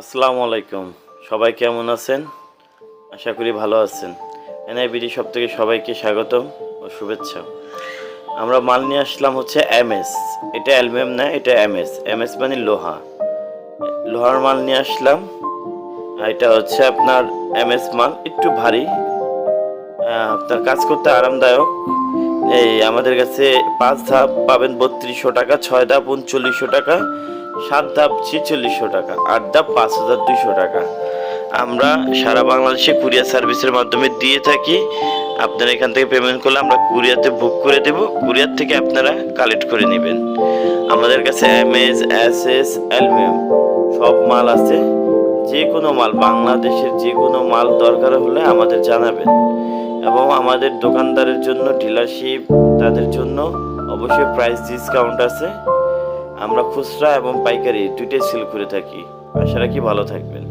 আসসালামু আলাইকুম। সবাই কেমন আছেন? আশা করি ভালো আছেন। এনআইবিডি সব থেকে সবাইকে স্বাগতম ও শুভেচ্ছা। আমরা মাল নিয়ে আসলাম হচ্ছে এমএস। এটা অ্যালবাম না, এটা এমএস। এমএস মানে লোহা। লোহার মাল নিয়ে আসলাম। এটা হচ্ছে আপনার এমএস মাল। একটু ভারী। আপনার কাজ করতে আরামদায়ক। এই আমাদের কাছে পাঁচ ধাপ পাবেন বত্রিশশো টাকা, ছয় ধাপ উনচল্লিশশো টাকা, সাত ধাপ ছেচল্লিশশো টাকা, আট ধাপ পাঁচ হাজার দুইশো টাকা। আমরা সারা বাংলাদেশে কুরিয়ার সার্ভিসের মাধ্যমে দিয়ে থাকি। আপনারা এখান থেকে পেমেন্ট করলে আমরা কুরিয়াতে বুক করে দেব। কুরিয়ার থেকে আপনারা কালেক্ট করে নেবেন। আমাদের কাছে M S S S aluminium সব মাল আছে। যে কোনো মাল, বাংলাদেশের যে কোনো মাল দরকার হলে আমাদের জানাবেন। এবং আমাদের দোকানদারের জন্য, ডিলারশিপ তাদের জন্য অবশ্যই প্রাইস ডিসকাউন্ট আছে। আমরা খুচরা এবং পাইকারি দুইটাই সেল করে থাকি। আশা রাখি ভালো থাকবেন।